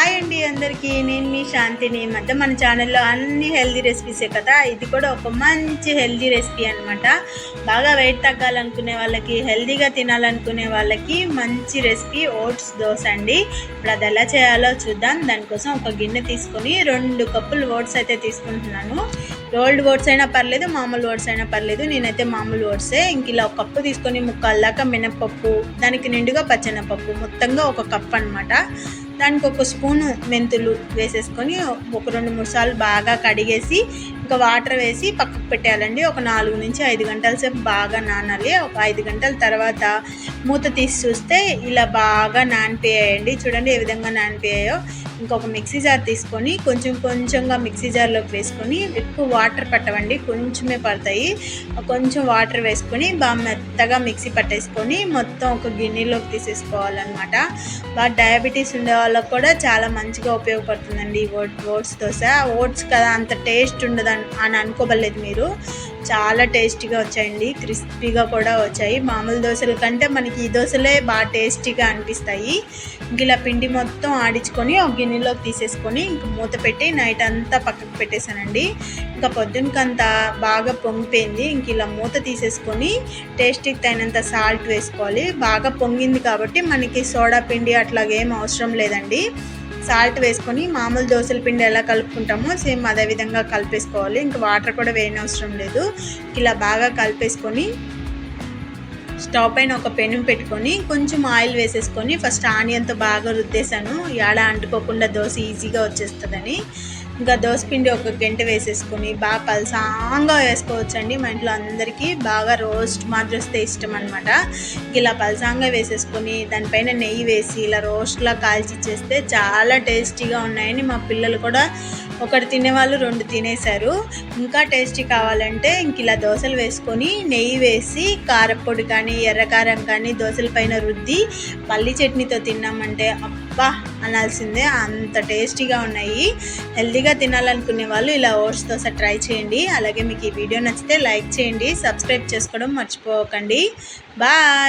Hi అండి అందరికీ. నేను మీ శాంతిని. మధ్య మన ఛానల్లో అన్ని హెల్దీ రెసిపీసే కదా? ఇది కూడా ఒక మంచి హెల్దీ రెసిపీ అనమాట బాగా వెయిట్ తగ్గాలనుకునే వాళ్ళకి హెల్దీగా తినాలనుకునే వాళ్ళకి మంచి రెసిపీ ఓట్స్ దోశ అండి. ఇప్పుడు అది ఎలా చేయాలో చూద్దాం. దానికోసం ఒక గిన్నె తీసుకొని రెండు కప్పులు ఓట్స్ అయితే తీసుకుంటున్నాను. రోల్డ్ ఓట్స్ అయినా పర్లేదు మామూలు ఓట్స్ అయినా పర్లేదు. నేనైతే మామూలు ఓట్సే. ఇంక ఇలా ఒక కప్పు తీసుకొని ముక్కలు దాకా మినపప్పు దానికి నిండుగా పచ్చెనపప్పు మొత్తంగా ఒక కప్పు అనమాట దానికి ఒక స్పూను మెంతులు వేసేసుకొని ఒక రెండు మూడు సార్లు బాగా కడిగేసి ఇంకా వాటర్ వేసి పక్కకు పెట్టేయాలండి. ఒక నాలుగు నుంచి ఐదు గంటల సేపు బాగా నానాలి. ఒక ఐదు గంటల తర్వాత మూత తీసి చూస్తే ఇలా బాగా నానిపోయాయండి. చూడండి ఏ విధంగా నానిపోయాయో. ఇంకొక మిక్సీ జార్ తీసుకొని కొంచెం కొంచెంగా మిక్సీ జార్లోకి వేసుకొని ఎక్కువ వాటర్ పట్టవండి. కొంచెమే పడతాయి. కొంచెం వాటర్ వేసుకొని బాగా మెత్తగా మిక్సీ పట్టేసుకొని మొత్తం ఒక గిన్నెలోకి తీసేసుకోవాలన్నమాట. బాగా డయాబెటీస్ ఉండే వాళ్ళకి కూడా చాలా మంచిగా ఉపయోగపడుతుందండి ఈ ఓట్స్ దోశ. ఓట్స్ కదా అంత టేస్ట్ ఉండదండి. అని- అనుకోవలేదు మీరు. చాలా టేస్టీగా వచ్చాయండి. క్రిస్పీగా కూడా వచ్చాయి. మామూలు దోశల కంటే మనకి ఈ దోశలే బాగా టేస్టీగా అనిపిస్తాయి. ఇంక ఇలా పిండి మొత్తం ఆడించుకొని ఒక గిన్నెలోకి తీసేసుకొని ఇంక మూత పెట్టి నైట్ అంతా పక్కకు పెట్టేశానండి. ఇంకా పొద్దునకంతా బాగా పొంగిపోయింది. ఇంక ఇలా మూత తీసేసుకొని టేస్ట్కి తగినంత సాల్ట్ వేసుకోవాలి. బాగా పొంగింది కాబట్టి మనకి సోడా పిండి అట్లాగేం అవసరం లేదండి. సాల్ట్ వేసుకొని మామూలు దోశల పిండి ఎలా కలుపుకుంటామో సేమ్ అదే విధంగా కలిపేసుకోవాలి. ఇంకా వాటర్ కూడా వేయనవసరం లేదు. ఇలా బాగా కలిపేసుకొని స్టవ్ పైన ఒక పెను పెట్టుకొని కొంచెం ఆయిల్ వేసేసుకొని ఫస్ట్ ఆనియన్తో బాగా రుద్దేశాను. యాడ అంటుకోకుండా దోశ ఈజీగా వచ్చేస్తుందని. ఇంకా దోశ పిండి ఒక గంట వేసేసుకొని బాగా పలసాంగా వేసుకోవచ్చండి. మా ఇంట్లో అందరికీ బాగా రోస్ట్ మాదిరి వస్తే ఇష్టం అనమాట ఇలా పలసాంగా వేసేసుకొని దానిపైన నెయ్యి వేసి ఇలా రోస్ట్లా కాల్చి చేస్తే చాలా టేస్టీగా ఉన్నాయని మా పిల్లలు కూడా ఒకటి తినేవాళ్ళు రెండు తినేశారు. ఇంకా టేస్టీ కావాలంటే ఇంక ఇలా దోశలు వేసుకొని నెయ్యి వేసి కారపొడి కానీ ఎర్రకారం కానీ దోశల పైన రుద్ది పల్లి చట్నీతో తిన్నామంటే అబ్బా అనాల్సిందే. అంత టేస్టీగా ఉన్నాయి. హెల్తీగా తినాలనుకునే వాళ్ళు ఇలా ఓట్స్ దోశ ట్రై చేయండి. అలాగే మీకు ఈ వీడియో నచ్చితే లైక్ చేయండి సబ్స్క్రైబ్ చేసుకోవడం మర్చిపోకండి. బాయ్!